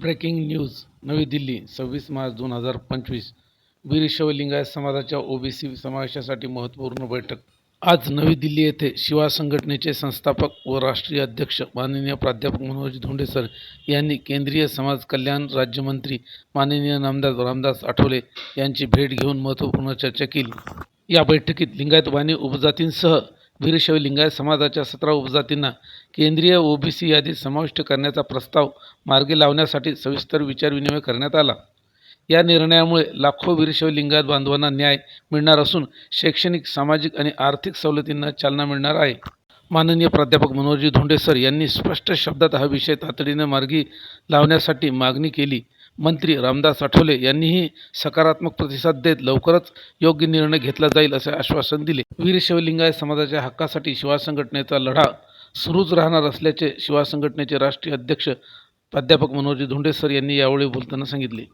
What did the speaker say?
Breaking news नवी दिल्ली सव्वीस मार्च दोन हजार पंचवीस. वीरशैव लिंगायत समाजाच्या ओबीसी समावेशासाठी महत्त्वपूर्ण बैठक. आज नवी दिल्ली येथे शिवा संघटनेचे संस्थापक व राष्ट्रीय अध्यक्ष माननीय प्राध्यापक मनोज धोंडे सर यांनी केंद्रीय समाज कल्याण राज्यमंत्री माननीय नामदास रामदास आठवले यांची भेट घेऊन महत्त्वपूर्ण चर्चा केली. या बैठकीत लिंगायत वाणी उपजातींसह वीरशैव लिंगायत समाजाच्या सतरा उपजातींना केंद्रीय ओबीसी यादीत समाविष्ट करण्याचा प्रस्ताव मार्गी लावण्यासाठी सविस्तर विचारविनिमय करण्यात आला. या निर्णयामुळे लाखो वीरशैव लिंगायत बांधवांना न्याय मिळणार असून शैक्षणिक सामाजिक आणि आर्थिक सवलतींना चालना मिळणार आहे. माननीय प्राध्यापक मनोजी धोंडे सर यांनी स्पष्ट शब्दात हा विषय तातडीने मार्गी लावण्यासाठी मागणी केली. मंत्री रामदास आठवले यांनीही सकारात्मक प्रतिसाद देत लवकरच योग्य निर्णय घेतला जाईल असे आश्वासन दिले. वीर शिवलिंगाय समाजाच्या हक्कासाठी शिवा संघटनेचा लढा सुरूच राहणार असल्याचे शिवा संघटनेचे राष्ट्रीय अध्यक्ष प्राध्यापक मनोजी धोंडे सर यांनी यावेळी बोलताना सांगितले.